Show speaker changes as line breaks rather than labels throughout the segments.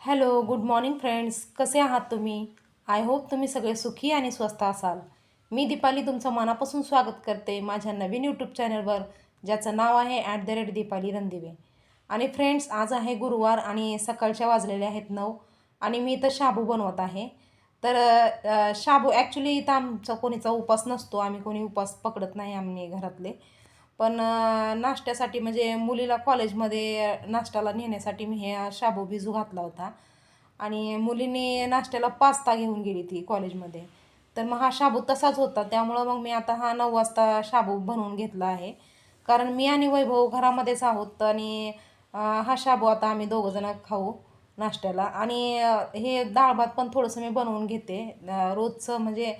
Hello good morning friends. कसे आहात तुम्ही? आय होप तुम्ही सगळे सुखी आणि स्वस्त असाल. मी दीपाली तुमचं मनापासून स्वागत करते माझ्या नवीन यूट्यूब चॅनलवर ज्याचं नाव आहे at the rate Deepali Randive. आणि फ्रेंड्स आज आहे गुरुवार आणि सकाळच्या वाजलेल्या आहेत नऊ आणि मी इथं शाबू बनवत आहे. तर शाबू ॲक्च्युली इथं आमचा कोणीचा उपास नसतो आम्ही कोणी उपास पकडत नाही आम्ही घरातले. पण नाश्त्यासाठी म्हणजे मुलीला कॉलेजमध्ये नाश्त्याला नेण्यासाठी मी हे शाबू भिजू घातला होता. आणि मुलीने नाश्त्याला पास्ता घेऊन गेली ती कॉलेजमध्ये. तर मग हा शाबू तसाच होता. त्यामुळं मग मी आता हा नऊ वाजता शाबू बनवून घेतला आहे. कारण मी आणि वैभव घरामध्येच आहोत आणि हा शाबू आता आम्ही दोघंजणं खाऊ नाश्त्याला. आणि हे डाळ भात पण थोडंसं मी बनवून घेते. रोजचं म्हणजे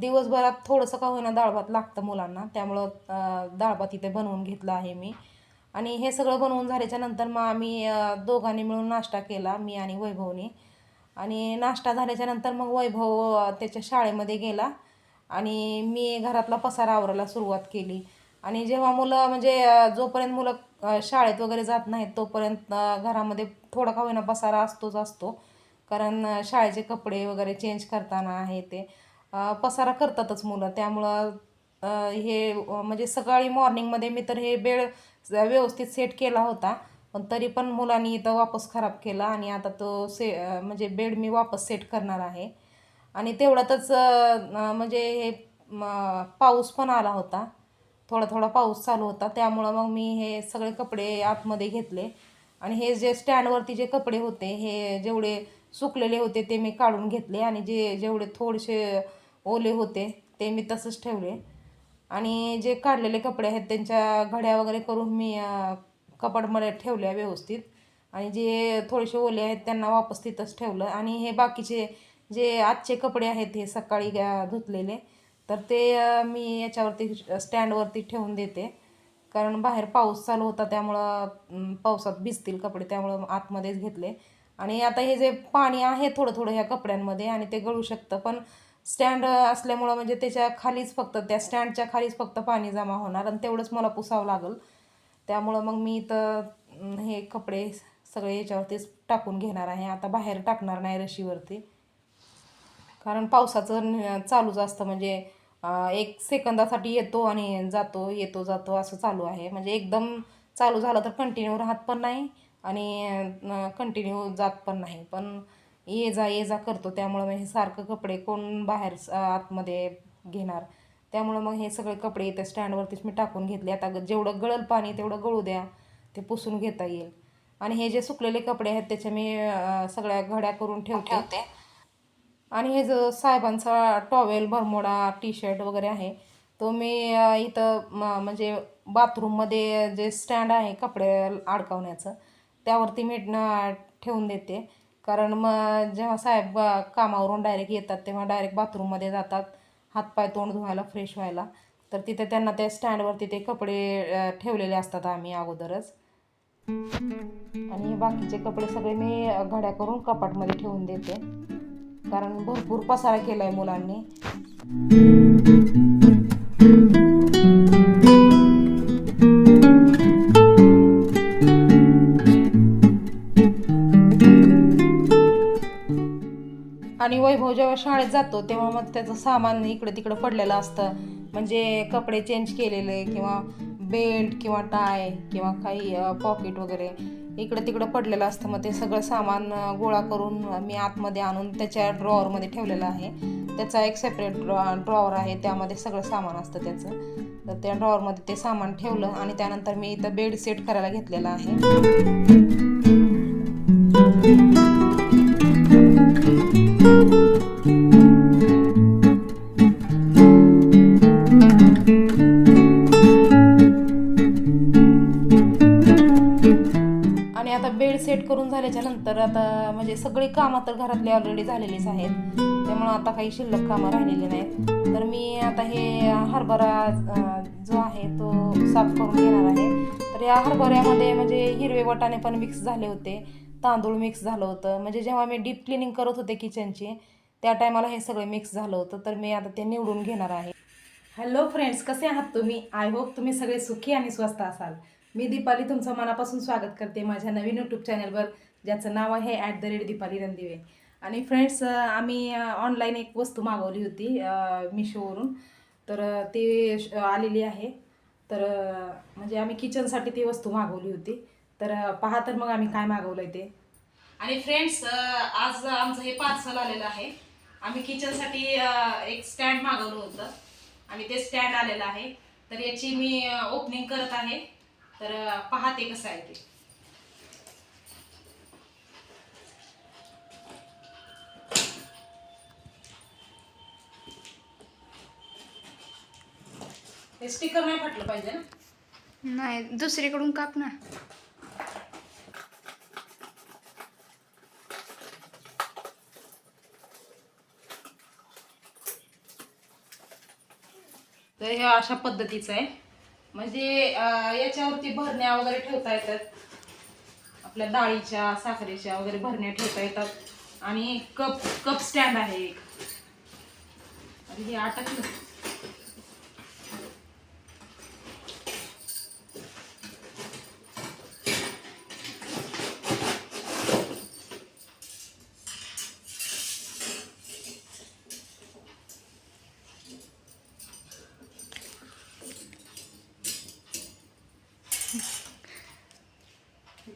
दिवसभरात थोडंसं का होईना डाळ भात लागतं मुलांना. त्यामुळं दाळभात डाळ भात इथे बनवून घेतलं आहे मी. आणि हे सगळं बनवून झाल्याच्यानंतर मग आम्ही दोघांनी मिळून नाश्ता केला मी आणि वैभवनी. आणि नाश्ता झाल्याच्यानंतर मग वैभव त्याच्या शाळेमध्ये गेला. आणि मी घरातला पसारा आवरायला सुरुवात केली. आणि जेव्हा मुलं म्हणजे जोपर्यंत मुलं शाळेत वगैरे जात नाहीत तोपर्यंत घरामध्ये थोडा का होईना पसारा असतोच असतो. कारण शाळेचे कपडे वगैरे चेंज करताना आहे ते. पसारा करतातच मुलं. त्यामुळं हे म्हणजे सकाळी मॉर्निंगमध्ये मी तर हे बेड व्यवस्थित सेट केला होता. पण तरी पण मुलांनी इथं वापस खराब केला आणि आता तो से म्हणजे बेड मी वापस सेट करणार आहे. आणि तेवढ्यातच म्हणजे हे पाऊस पण आला होता. थोडा थोडा पाऊस चालू होता. त्यामुळं मग मी हे सगळे कपडे आतमध्ये घेतले. आणि हे जे स्टँडवरती जे कपडे होते हे जेवढे सुकलेले होते ते मी काढून घेतले. आणि जे जेवढे थोडेसे ओले होते ते मी तसंच ठेवले. आणि जे काढलेले कपडे आहेत त्यांच्या घड्या वगैरे करून मी कपडमध्ये कपाटमध्ये ठेवल्या व्यवस्थित. आणि जे थोडेसे ओले आहेत त्यांना वापस तिथंच ठेवलं. आणि हे बाकीचे जे आजचे कपडे आहेत हे सकाळी धुतलेले. तर ते मी याच्यावरती स्टँडवरती ठेवून देते. कारण बाहेर पाऊस चालू होता त्यामुळं पावसात भिजतील कपडे त्यामुळं आतमध्येच घेतले. आणि आता हे जे पाणी आहे थोडं थोडं ह्या कपड्यांमध्ये आणि ते गळू शकतं. पण स्टँड असल्यामुळं म्हणजे त्याच्या खालीच फक्त त्या स्टँडच्या खालीच फक्त पाणी जमा होणार आणि तेवढंच मला पुसावं लागेल. त्यामुळं मग मी इथं हे कपडे सगळे याच्यावरतीच टाकून घेणार आहे. आता बाहेर टाकणार नाही रशीवरती. कारण पावसाचं चालूच असतं. म्हणजे एक सेकंदासाठी येतो आणि जातो येतो जातो असं चालू आहे. म्हणजे एकदम चालू झालं तर कंटिन्यू राहत पण नाही आणि कंटिन्यू जात पण नाही. पण ये जा ये जा करतो. त्यामुळं मग हे सारखं कपडे कोण बाहेर आतमध्ये घेणार. त्यामुळं मग हे सगळे कपडे इथे स्टँडवरतीच मी टाकून घेतले. आता जेवढं गळल पाणी तेवढं गळू द्या. ते पुसून घेता येईल. आणि हे जे सुकलेले कपडे आहेत त्याच्या मी सगळ्या घड्या करून ठेवते. आणि हे जो साहेबांचा टॉवेल बरमोडा टी शर्ट वगैरे आहे तो मी इथं म्हणजे बाथरूममध्ये जे स्टँड आहे कपडे अडकवण्याचं त्यावरती मी ठेवून देते. कारण मग जेव्हा साहेब कामावरून डायरेक्ट येतात तेव्हा डायरेक्ट बाथरूममध्ये जातात. हातपाय तोंड धुवायला फ्रेश व्हायला. तर तिथे त्यांना त्या स्टँडवरती ते कपडे ठेवलेले असतात आम्ही अगोदरच. आणि बाकीचे कपडे सगळे मी घड्या करून कपाटमध्ये ठेवून देते. कारण भरपूर पसारा केला आहे मुलांनी. वैभव जेव्हा शाळेत जातो तेव्हा मग त्याचं सामान इकडं तिकडं पडलेलं असतं. म्हणजे कपडे चेंज केलेले किंवा बेल्ट किंवा टाय किंवा काही पॉकेट वगैरे इकडं तिकडं पडलेलं असतं. मग ते सगळं सामान गोळा करून मी आतमध्ये आणून त्याच्या ड्रॉवरमध्ये ठेवलेलं आहे. त्याचा एक सेपरेट ड्रॉ ड्रॉवर आहे. त्यामध्ये सगळं सामान असतं त्याचं. तर त्या ड्रॉवरमध्ये ते सामान ठेवलं आणि त्यानंतर मी इथं बेड सेट करायला घेतलेला आहे. आणि आता बेड सेट करून झाल्याच्यानंतर आता म्हणजे सगळी कामं तर घरातली ऑलरेडी झालेलीच आहेत. त्यामुळं आता काही शिल्लक कामं राहिलेली नाहीत. तर मी आता हे हरभरा जो आहे तो साफ करून घेणार आहे. तर या हरभऱ्यामध्ये म्हणजे हिरवे वटाणे पण मिक्स झाले होते. तांदूळ मिक्स झालं होतं. म्हणजे जेव्हा मी डीप क्लिनिंग करत होते किचनची त्या टायमाला हे सगळं मिक्स झालं होतं. तर मी आता ते निवडून घेणार आहे. हॅलो फ्रेंड्स कसे आहात तुम्ही? आय होप तुम्ही सगळे सुखी आणि स्वस्त असाल. मी दीपाली तुमचं मनापासून स्वागत करते माझ्या नवीन यूट्यूब चॅनलवर ज्याचं नाव आहे at the rate Deepali Randive. आणि फ्रेंड्स आम्ही ऑनलाईन एक वस्तू मागवली होती मिशोवरून तर ती श- आलेली आहे. तर म्हणजे आम्ही किचनसाठी ती वस्तू मागवली होती. तर पहा तर मग आम्ही काय मागवलं ते. आणि फ्रेंड्स आज आमचं हे पार्सल आलेलं आहे. आम्ही किचनसाठी एक स्टँड मागवलं होतं. आणि ते स्टँड आलेलं आहे. तर याची मी ओपनिंग करत आहे. तर पाहते कसं आहे ते. हे स्टिकर नाही फाटलं पाहिजे ना?
नाही दुसरीकडून काप ना.
तर हे अशा पद्धतीचं आहे. म्हणजे याच्यावरती भरण्या वगैरे ठेवता येतात. आपल्या डाळीच्या साखरेच्या वगैरे भरण्या ठेवता येतात. आणि कप कप स्टँड आहे एक. आणि हे आटकलं.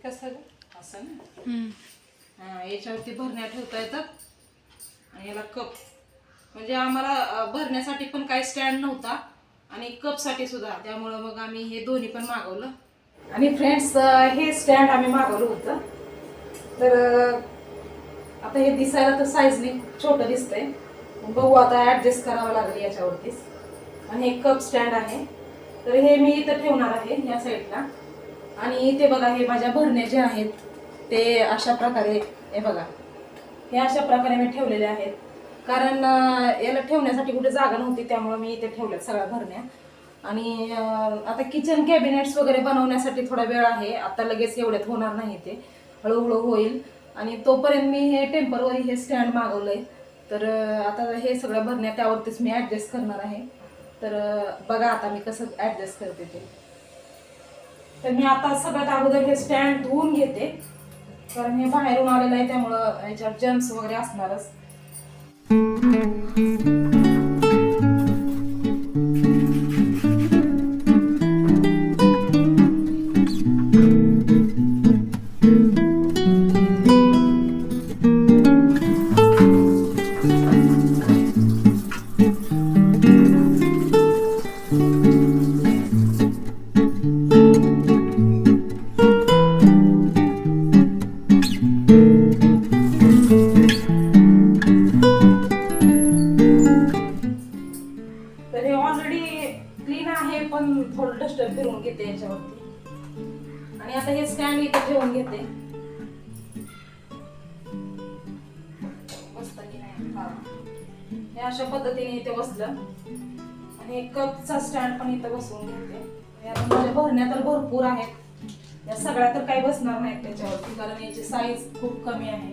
कसं? असं ना? याच्यावरती भरण्या ठेवता येतात. आणि याला कप. म्हणजे आम्हाला भरण्यासाठी पण काही स्टँड नव्हता. आणि कपसाठी सुद्धा. त्यामुळं मग आम्ही हे दोन्ही पण मागवलं. आणि फ्रेंड्स हे स्टँड आम्ही मागवलं होतं. तर आता हे दिसायला तर साईजने छोटं दिसतंय. बघू आता ॲडजस्ट करावं लागेल याच्यावरतीच. आणि हे कप स्टँड आहे. तर हे मी इथं ठेवणार आहे या साईडला आणि इथे बघा हे माझ्या भरण्या ज्या आहेत ते अशा प्रकारे हे बघा हे अशा प्रकारे मी ठेवलेले आहेत. कारण याला ठेवण्यासाठी कुठे जागा नव्हती त्यामुळे मी इथे ठेवल्यात सगळ्या भरण्या. आणि आता किचन कॅबिनेट्स वगैरे बनवण्यासाठी थोडा वेळ आहे. आता लगेच एवढ्यात होणार नाही ते. हळूहळू होईल. आणि तोपर्यंत मी हे टेम्परवरी हे स्टँड मागवलंय. तर आता हे सगळ्या भरण्या त्यावरतीच मी ॲडजस्ट करणार आहे. तर बघा आता मी कसं ॲडजस्ट करते ते. तर मी आता सगळ्यात अगोदर हे स्टँड धुवून घेते. कारण हे बाहेरून आलेलं आहे त्यामुळं याच्यात जम्स वगैरे असणारच. आणि आता हे स्टँड इथे ठेवून घेते. हे. अशा पद्धतीने इथे बसलं. आणि कपचा स्टँड पण इथं बसवून घेते. आता माझ्या भरण्या तर भरपूर आहेत. या सगळ्या तर काही बसणार नाहीत त्याच्यावरती कारण याची साईज खूप कमी आहे.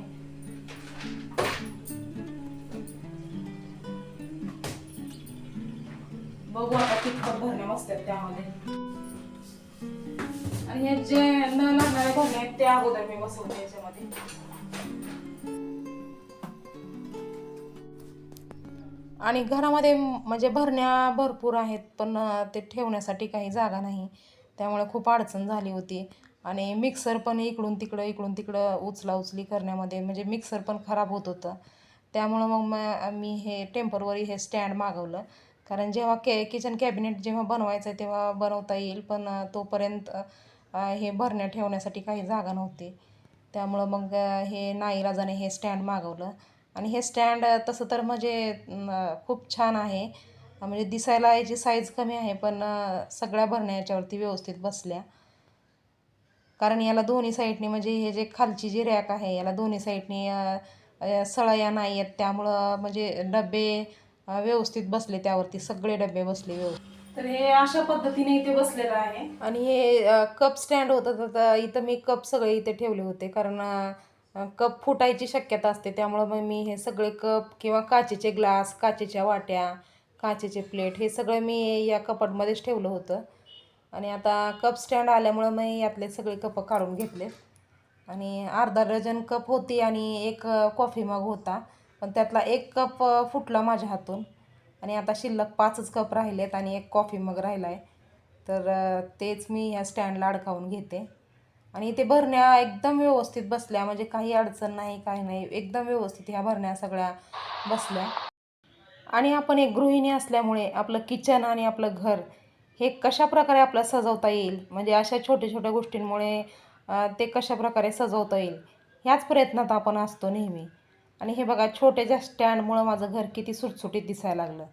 बघू आता कितपत भरण्या बसतात त्यामध्ये. आणि हे जे न लागणारे भरणे आहेत ते अगोदर मी बसवते याच्यामध्ये. आणि घरामध्ये म्हणजे भरण्या भरपूर आहेत पण ते ठेवण्यासाठी काही जागा नाही. त्यामुळे खूप अडचण झाली होती. आणि मिक्सर पण इकडून तिकडं इकडून तिकडं उचला उचली करण्यामध्ये म्हणजे मिक्सर पण खराब होत होतं. त्यामुळं मग म- मी हे टेम्परवरी हे स्टँड मागवलं. कारण जेव्हा के किचन कॅबिनेट जेव्हा बनवायचं आहे तेव्हा बनवता येईल पण तोपर्यंत हे भरण्या ठेवण्यासाठी काही जागा नव्हती. त्यामुळं मग हे नाईलाजाने हे स्टँड मागवलं. आणि हे स्टँड तसं तर म्हणजे खूप छान आहे. म्हणजे दिसायला याची साईज कमी आहे पण सगळ्या भरण्या याच्यावरती व्यवस्थित बसल्या. कारण याला दोन्ही साईडने म्हणजे हे जे खालची जी रॅक आहे याला दोन्ही साईडने सळया नाही आहेत. त्यामुळं म्हणजे डबे व्यवस्थित बसले त्यावरती. सगळे डबे बसले व्यवस्थित. तर हे अशा पद्धतीने इथे बसलेलं आहे. आणि हे कप स्टँड होतं तर इथं मी कप सगळे इथे ठेवले होते. कारण कप फुटायची शक्यता असते. त्यामुळं मग मी हे सगळे कप किंवा काचेचे ग्लास काचेच्या वाट्या काचेचे प्लेट हे सगळं मी या कपाटमध्येच ठेवलं होतं. आणि आता कप स्टँड आल्यामुळं मी यातले सगळे कप काढून घेतले. आणि अर्धा डझन कप होती आणि एक कॉफी मग होता. पण त्यातला एक कप फुटला माझ्या हातून. आणि आता शिल्लक पाचच कप राहिलेत आणि एक कॉफी मग राहिला आहे तर तेच मी ह्या स्टँडला अडकावून घेते. आणि ते भरण्या एकदम व्यवस्थित बसल्या. म्हणजे काही अडचण नाही काही नाही. एकदम व्यवस्थित ह्या भरण्या सगळ्या बसल्या. आणि आपण एक गृहिणी असल्यामुळे आपलं किचन आणि आपलं घर हे कशा प्रकारे सजवता येईल? म्हणजे अशा छोट्या छोट्या गोष्टींमुळे ते कशा प्रकारे सजवता येईल? ह्याच प्रयत्नात आपण असतो नेहमी. आणि हे बघा छोट्याच्या स्टँडमुळं माझं घर किती सुटसुटीत दिसायला लागलं.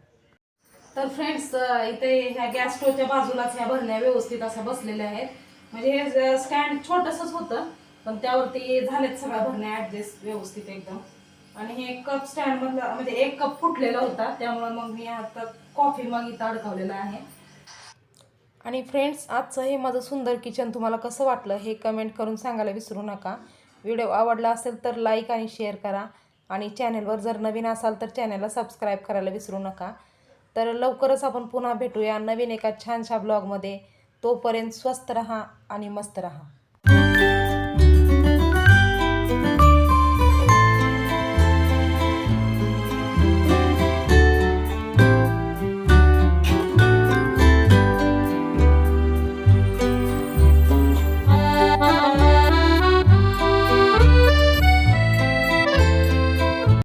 तर फ्रेंड्स इथे ह्या गॅस स्टोवच्या बाजूलाच ह्या भरण्या व्यवस्थित अशा बसलेल्या आहेत. म्हणजे हे स्टँड छोटंसंच होतं पण त्यावरती झालेत सगळ्या भरण्या ॲडजस्ट व्यवस्थित एकदम. आणि हे कप स्टँड मधला म्हणजे एक कप फुटलेला होता त्यामुळे मग मी आता कॉफी मग इथं अडकवलेलं आहे. आणि फ्रेंड्स आजचं हे माझं सुंदर किचन तुम्हाला कसं वाटलं हे कमेंट करून सांगायला विसरू नका. व्हिडिओ आवडला असेल तर लाईक आणि शेअर करा. आणि चॅनलवर जर नवीन असाल तर चॅनलला सबस्क्राईब करायला विसरू नका. तर लवकरच आपण पुन्हा भेटूया नवीन एका छानशा ब्लॉगमध्ये तोपर्यंत स्वस्त रहा आणि मस्त रहा.